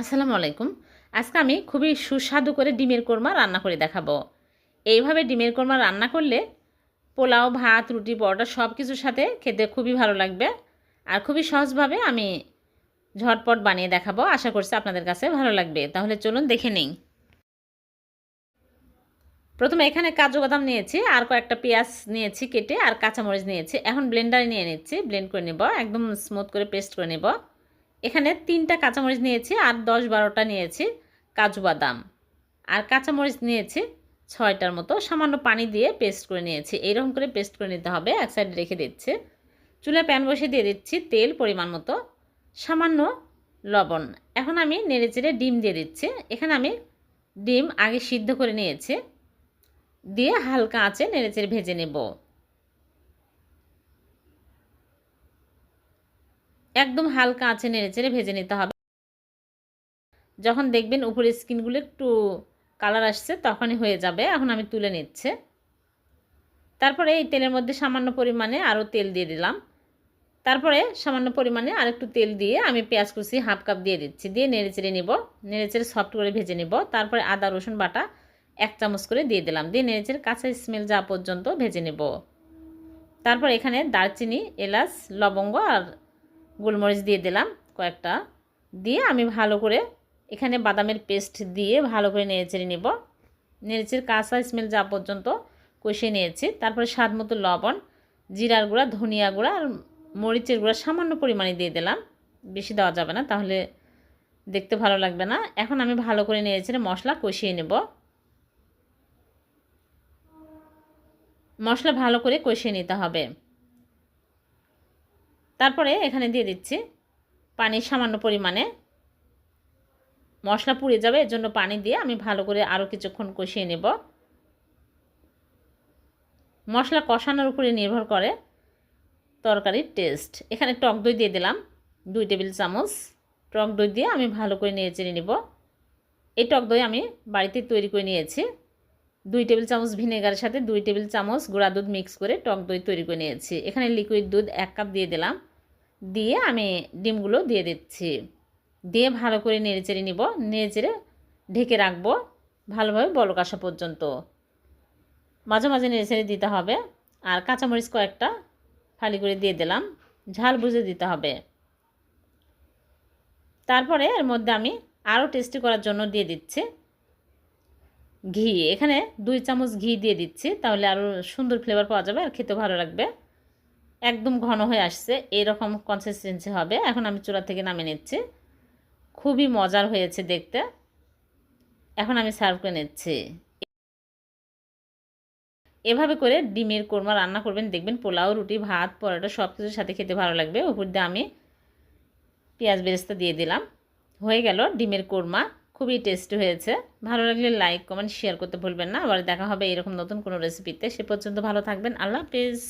আসসালামু আলাইকুম। আজকে আমি খুবই সুস্বাদু করে ডিমের কোরমা রান্না করে দেখাবো। এইভাবে ডিমের কোরমা রান্না করলে পোলাও, ভাত, রুটি, পরোটা সব কিছুর সাথে খেতে খুবই ভালো লাগবে। আর খুবই সহজভাবে আমি ঝটপট বানিয়ে দেখাবো। আশা করছি আপনাদের কাছে ভালো লাগবে। তাহলে চলুন দেখে নিই। প্রথমে এখানে কাজু বাদাম নিয়েছি, আর কয়েকটা পেঁয়াজ নিয়েছি কেটে, আর কাঁচামরিচ নিয়েছি। এখন ব্লেন্ডারে নিয়ে নিচ্ছি, ব্লেন্ড করে নেব, একদম স্মুথ করে পেস্ট করে নেব। এখানে তিনটা কাঁচামরিচ নিয়েছি আর দশ বারোটা নিয়েছি কাজু বাদাম। আর কাঁচামরিচ নিয়েছি ছয়টার মতো। সামান্য পানি দিয়ে পেস্ট করে নিয়েছি। এইরকম করে পেস্ট করে নিতে হবে। এক সাইডে রেখে দিচ্ছে। চুলে প্যান বসে দিয়ে দিচ্ছি তেল পরিমাণ মতো। সামান্য লবণ। এখন আমি নেড়ে চেড়ে ডিম দিয়ে দিচ্ছি। এখানে আমি ডিম আগে সিদ্ধ করে নিয়েছি। দিয়ে হালকা আঁচে নেড়ে চেড়ে ভেজে নেব। একদম হালকা আঁচে নেড়ে চেড়ে ভেজে নিতে হবে। যখন দেখবেন উপরের স্কিনগুলো একটু কালার আসছে, তখনই হয়ে যাবে। এখন আমি তুলে নিচ্ছে। তারপরে এই তেলের মধ্যে সামান্য পরিমাণে আরও তেল দিয়ে দিলাম। তারপরে সামান্য পরিমাণে আর একটু তেল দিয়ে আমি পেঁয়াজ কুচি হাফ কাপ দিয়ে দিচ্ছি। দিয়ে নেড়ে চেড়ে নিব। নেড়ে চেড়ে সফট করে ভেজে নিব। তারপরে আদা, রসুন বাটা এক চামচ করে দিয়ে দিলাম। দিয়ে নেড়ে চেড়ে কাঁচা স্মেল যা পর্যন্ত ভেজে নেব। তারপর এখানে দারচিনি, এলাচ, লবঙ্গ আর গোলমরিচ দিয়ে দিলাম কয়েকটা। দিয়ে আমি ভালো করে এখানে বাদামের পেস্ট দিয়ে ভালো করে নেড়েচেড়ে নেব। নেড়েচেড়ে কাঁচা স্মেল যা পর্যন্ত কষিয়ে নিয়েছি। তারপরে স্বাদ মতো লবণ, জিরার গুঁড়া, ধনিয়া গুঁড়া আর মরিচের গুঁড়া সামান্য পরিমাণে দিয়ে দিলাম। বেশি দেওয়া যাবে না, তাহলে দেখতে ভালো লাগবে না। এখন আমি ভালো করে নেড়েচেড়ে মশলা কষিয়ে নেব। মশলা ভালো করে কষিয়ে নিতে হবে। তারপরে এখানে দিয়ে দিচ্ছি পানি সামান্য পরিমাণে। মশলা পুড়ে যাবে, এর জন্য পানি দিয়ে আমি ভালো করে আরও কিছুক্ষণ কষিয়ে নেব। মশলা কষানোর উপরে নির্ভর করে তরকারির টেস্ট। এখানে টক দই দিয়ে দিলাম, দুই টেবিল চামচ। টক দই দিয়ে আমি ভালো করে নিয়ে চেড়ে নেব। এই টক দই আমি বাড়িতে তৈরি করে নিয়েছি। দুই টেবিল চামচ ভিনেগারের সাথে দুই টেবিল চামচ গুঁড়া দুধ মিক্স করে টক দই তৈরি করে নিয়েছি। এখানে লিকুইড দুধ এক কাপ দিয়ে দিলাম। দিয়ে আমি ডিমগুলো দিয়ে দিচ্ছি। দিয়ে ভালো করে নেড়ে চেড়ে নিব। নেড়ে চেড়ে ঢেকে রাখব ভালোভাবে বলক আসা পর্যন্ত। মাঝে মাঝে নেড়ে চেড়ে দিতে হবে। আর কাঁচামরিচ কয়েকটা ফালি করে দিয়ে দিলাম। ঝাল বুঝে দিতে হবে। তারপরে এর মধ্যে আমি আরও টেস্টি করার জন্য দিয়ে দিচ্ছি ঘি। এখানে দুই চামচ ঘি দিয়ে দিচ্ছি। তাহলে আরও সুন্দর ফ্লেভার পাওয়া যাবে আর খেতে ভালো লাগবে। একদম ঘন হয়ে আসছে, এরকম কনসিস্টেন্সি হবে। এখন আমি চুলা থেকে নামিয়ে নিচ্ছি। খুবই মজার হয়েছে দেখতে। এখন আমি সার্ভ করে নিচ্ছি। এভাবে করে ডিমের কোরমা রান্না করবেন, দেখবেন পোলাও, রুটি, ভাত, পরোটা সব কিছুর সাথে খেতে ভালো লাগবে। উপর দিয়ে আমি পেঁয়াজ বেরেস্তা দিয়ে দিলাম। হয়ে গেল ডিমের কোরমা। খুবই টেস্টি হয়েছে। ভালো লাগলে লাইক কমেন্ট শেয়ার করতে ভুলবেন না। আবার দেখা হবে এরকম নতুন কোনো রেসিপিতে সে পর্যন্ত ভালো থাকবেন। আল্লাহ হাফিজ।